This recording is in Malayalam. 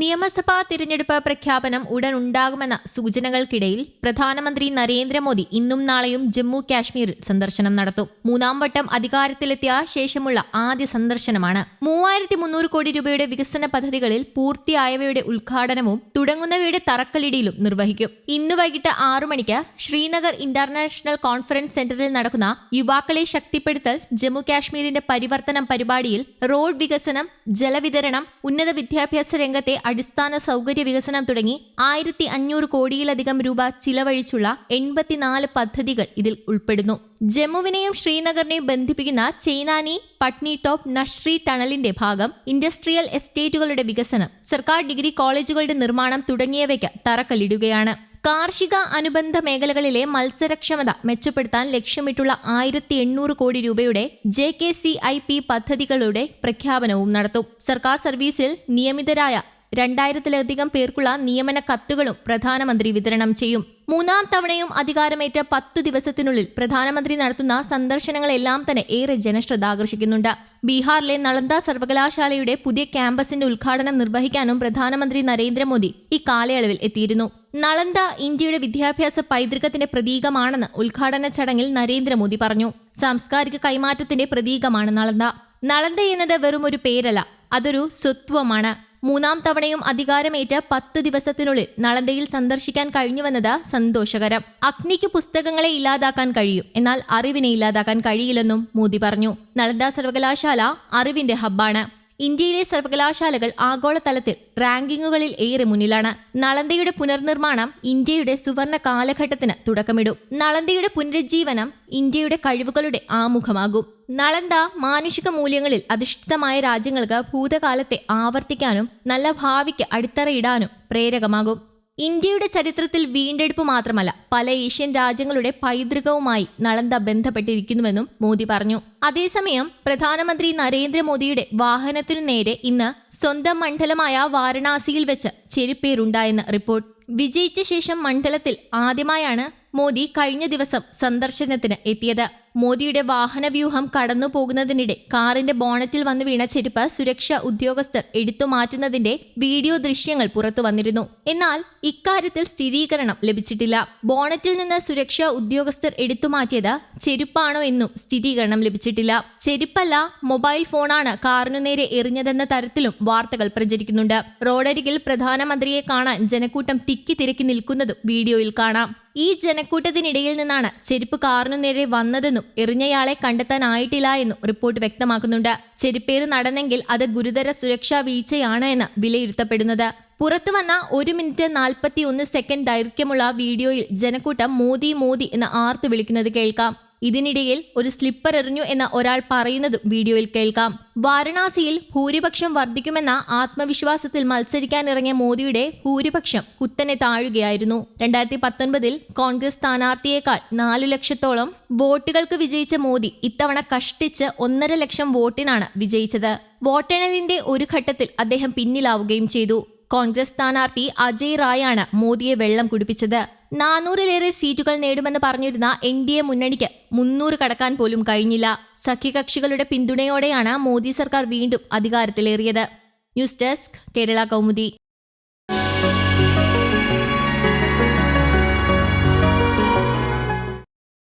നിയമസഭാ തിരഞ്ഞെടുപ്പ് പ്രഖ്യാപനം ഉടൻ ഉണ്ടാകുമെന്ന സൂചനകൾക്കിടയിൽ പ്രധാനമന്ത്രി നരേന്ദ്രമോദി ഇന്നും നാളെയും ജമ്മു കാശ്മീരിൽ സന്ദർശനം നടത്തും. മൂന്നാം വട്ടം അധികാരത്തിലെത്തിയ ശേഷമുള്ള ആദ്യ സന്ദർശനമാണ്. മൂവായിരത്തി മുന്നൂറ് കോടി രൂപയുടെ വികസന പദ്ധതികളിൽ പൂർത്തിയായവയുടെ ഉദ്ഘാടനവും തുടങ്ങുന്നവയുടെ തറക്കല്ലിടിയിലും നിർവഹിക്കും. ഇന്ന് വൈകിട്ട് ആറു മണിക്ക് ശ്രീനഗർ ഇന്റർനാഷണൽ കോൺഫറൻസ് സെന്ററിൽ നടക്കുന്ന യുവാക്കളെ ശക്തിപ്പെടുത്തൽ ജമ്മു കാശ്മീരിന്റെ പരിവർത്തനം പരിപാടിയിൽ റോഡ് വികസനം ജലവിതരണം ഉന്നത വിദ്യാഭ്യാസ രംഗത്തെ അടിസ്ഥാന സൗകര്യ വികസനം തുടങ്ങി ആയിരത്തി അഞ്ഞൂറ് കോടിയിലധികം രൂപ ചിലവഴിച്ചുള്ള എൺപത്തിനാല് പദ്ധതികൾ ഇതിൽ ഉൾപ്പെടുന്നു. ജമ്മുവിനെയും ശ്രീനഗറിനെയും ബന്ധിപ്പിക്കുന്ന ചെയ്നാനി പട്നി ടോപ്പ് നഷ്രി ടണലിന്റെ ഭാഗം ഇൻഡസ്ട്രിയൽ എസ്റ്റേറ്റുകളുടെ വികസനം സർക്കാർ ഡിഗ്രി കോളേജുകളുടെ നിർമ്മാണം തുടങ്ങിയവയ്ക്ക് തറക്കല്ലിടുകയാണ്. കാർഷിക അനുബന്ധ മേഖലകളിലെ മത്സരക്ഷമത മെച്ചപ്പെടുത്താൻ ലക്ഷ്യമിട്ടുള്ള ആയിരത്തി എണ്ണൂറ് കോടി രൂപയുടെ J K C I P പദ്ധതികളുടെ പ്രഖ്യാപനവും നടത്തും. സർക്കാർ സർവീസിൽ നിയമിതരായ രണ്ടായിരത്തിലധികം പേർക്കുള്ള നിയമന കത്തുകളും പ്രധാനമന്ത്രി വിതരണം ചെയ്യും. മൂന്നാം തവണയും അധികാരമേറ്റ പത്തു ദിവസത്തിനുള്ളിൽ പ്രധാനമന്ത്രി നടത്തുന്ന സന്ദർശനങ്ങളെല്ലാം തന്നെ ഏറെ ജനശ്രദ്ധ ആകർഷിക്കുന്നുണ്ട്. ബീഹാറിലെ നളന്ദ സർവകലാശാലയുടെ പുതിയ ക്യാമ്പസിന്റെ ഉദ്ഘാടനം നിർവഹിക്കാനും പ്രധാനമന്ത്രി നരേന്ദ്രമോദി ഈ കാലയളവിൽ എത്തിയിരുന്നു. നളന്ദ ഇന്ത്യയുടെ വിദ്യാഭ്യാസ പൈതൃകത്തിന്റെ പ്രതീകമാണെന്ന് ഉദ്ഘാടന ചടങ്ങിൽ നരേന്ദ്രമോദി പറഞ്ഞു. സാംസ്കാരിക കൈമാറ്റത്തിന്റെ പ്രതീകമാണ് നളന്ദ. നളന്ദ എന്നത് വെറും ഒരു പേരല്ല അതൊരു സ്വത്വമാണ്. മൂന്നാം തവണയും അധികാരമേറ്റ് പത്തു ദിവസത്തിനുള്ളിൽ നളന്ദയിൽ സന്ദർശിക്കാൻ കഴിഞ്ഞുവെന്നത് സന്തോഷകരം. അഗ്നിക്ക് പുസ്തകങ്ങളെ ഇല്ലാതാക്കാൻ കഴിയും. എന്നാൽ അറിവിനെ ഇല്ലാതാക്കാൻ കഴിയില്ലെന്നും മോദി പറഞ്ഞു. നളന്ദ സർവകലാശാല അറിവിന്റെ ഹബ്ബാണ്. ഇന്ത്യയിലെ സർവകലാശാലകൾ ആഗോളതലത്തിൽ റാങ്കിങ്ങുകളിൽ ഏറെ മുന്നിലാണ്. നളന്തയുടെ പുനർനിർമ്മാണം ഇന്ത്യയുടെ സുവർണ കാലഘട്ടത്തിന് തുടക്കമിടും. നളന്തയുടെ പുനരുജ്ജീവനം ഇന്ത്യയുടെ കഴിവുകളുടെ ആമുഖമാകും. നളന്ത മാനുഷിക മൂല്യങ്ങളിൽ അധിഷ്ഠിതമായ രാജ്യങ്ങൾക്ക് ഭൂതകാലത്തെ ആവർത്തിക്കാനും നല്ല ഭാവിക്ക് അടിത്തറയിടാനും പ്രേരകമാകും. ഇന്ത്യയുടെ ചരിത്രത്തിൽ വീണ്ടെടുപ്പ് മാത്രമല്ല പല ഏഷ്യൻ രാജ്യങ്ങളുടെ പൈതൃകവുമായി നളന്ത ബന്ധപ്പെട്ടിരിക്കുന്നുവെന്നും മോദി പറഞ്ഞു. അതേസമയം പ്രധാനമന്ത്രി നരേന്ദ്രമോദിയുടെ വാഹനത്തിനു നേരെ ഇന്ന് സ്വന്തം മണ്ഡലമായ വാരണാസിയിൽ വെച്ച് ചെരുപ്പേറുണ്ടായെന്ന് റിപ്പോർട്ട്. വിജയിച്ച ശേഷം മണ്ഡലത്തിൽ ആദ്യമായാണ് മോദി കഴിഞ്ഞ ദിവസം സന്ദർശനത്തിന് എത്തിയത്. മോദിയുടെ വാഹനവ്യൂഹം കടന്നു പോകുന്നതിനിടെ കാറിന്റെ ബോണറ്റിൽ വന്നു വീണ ചെരുപ്പ് സുരക്ഷാ ഉദ്യോഗസ്ഥർ എടുത്തു മാറ്റുന്നതിന്റെ വീഡിയോ ദൃശ്യങ്ങൾ പുറത്തു വന്നിരുന്നു. എന്നാൽ ഇക്കാര്യത്തിൽ സ്ഥിരീകരണം ലഭിച്ചിട്ടില്ല. ബോണറ്റിൽ നിന്ന് സുരക്ഷാ ഉദ്യോഗസ്ഥർ എടുത്തു മാറ്റിയത് ചെരുപ്പാണോ എന്നും സ്ഥിരീകരണം ലഭിച്ചിട്ടില്ല. ചെരുപ്പല്ല മൊബൈൽ ഫോണാണ് കാറിനു നേരെ എറിഞ്ഞതെന്ന തരത്തിലും വാർത്തകൾ പ്രചരിക്കുന്നുണ്ട്. റോഡരികിൽ പ്രധാനമന്ത്രിയെ കാണാൻ ജനക്കൂട്ടം തിക്കി തിരക്കി നിൽക്കുന്നതും വീഡിയോയിൽ കാണാം. ഈ ജനക്കൂട്ടത്തിനിടയിൽ നിന്നാണ് ചെരുപ്പ് കാറിനു നേരെ വന്നതെന്നും എറിഞ്ഞയാളെ കണ്ടെത്താനായിട്ടില്ല എന്നും റിപ്പോർട്ട് വ്യക്തമാക്കുന്നുണ്ട്. ചെരുപ്പേറ് നടന്നെങ്കിൽ അത് ഗുരുതര സുരക്ഷാ വീഴ്ചയാണ് എന്ന് വിലയിരുത്തപ്പെടുന്നത്. പുറത്തു വന്ന ഒരു മിനിറ്റ് നാൽപ്പത്തി ഒന്ന് സെക്കൻഡ് ദൈർഘ്യമുള്ള വീഡിയോയിൽ ജനക്കൂട്ടം മോദി മോദി എന്ന് ആർത്തു വിളിക്കുന്നത് കേൾക്കാം. ഇതിനിടയിൽ ഒരു സ്ലിപ്പർ എറിഞ്ഞു എന്ന ഒരാൾ പറയുന്നതും വീഡിയോയിൽ കേൾക്കാം. വാരണാസിയിൽ ഭൂരിപക്ഷം വർദ്ധിക്കുമെന്ന ആത്മവിശ്വാസത്തിൽ മത്സരിക്കാനിറങ്ങിയ മോദിയുടെ ഭൂരിപക്ഷം കുത്തനെ താഴുകയായിരുന്നു. രണ്ടായിരത്തി പത്തൊൻപതിൽ കോൺഗ്രസ് സ്ഥാനാർത്ഥിയേക്കാൾ നാലു ലക്ഷത്തോളം വോട്ടുകൾക്ക് വിജയിച്ച മോദി ഇത്തവണ കഷ്ടിച്ച് ഒന്നര ലക്ഷം വോട്ടിനാണ് വിജയിച്ചത്. വോട്ടെണ്ണലിന്റെ ഒരു ഘട്ടത്തിൽ അദ്ദേഹം പിന്നിലാവുകയും ചെയ്തു. കോൺഗ്രസ് സ്ഥാനാർത്ഥി അജയ് റായാണ് മോദിയെ വെള്ളം കുടിപ്പിച്ചത്. നാനൂറിലേറെ സീറ്റുകൾ നേടുമെന്ന് പറഞ്ഞിരുന്ന എൻ ഡി എ മുന്നണിക്ക് മുന്നൂറ് കടക്കാൻ പോലും കഴിഞ്ഞില്ല. സഖ്യകക്ഷികളുടെ പിന്തുണയോടെയാണ് മോദി സർക്കാർ വീണ്ടും അധികാരത്തിലേറിയത്. News desk Kerala Kaumudi.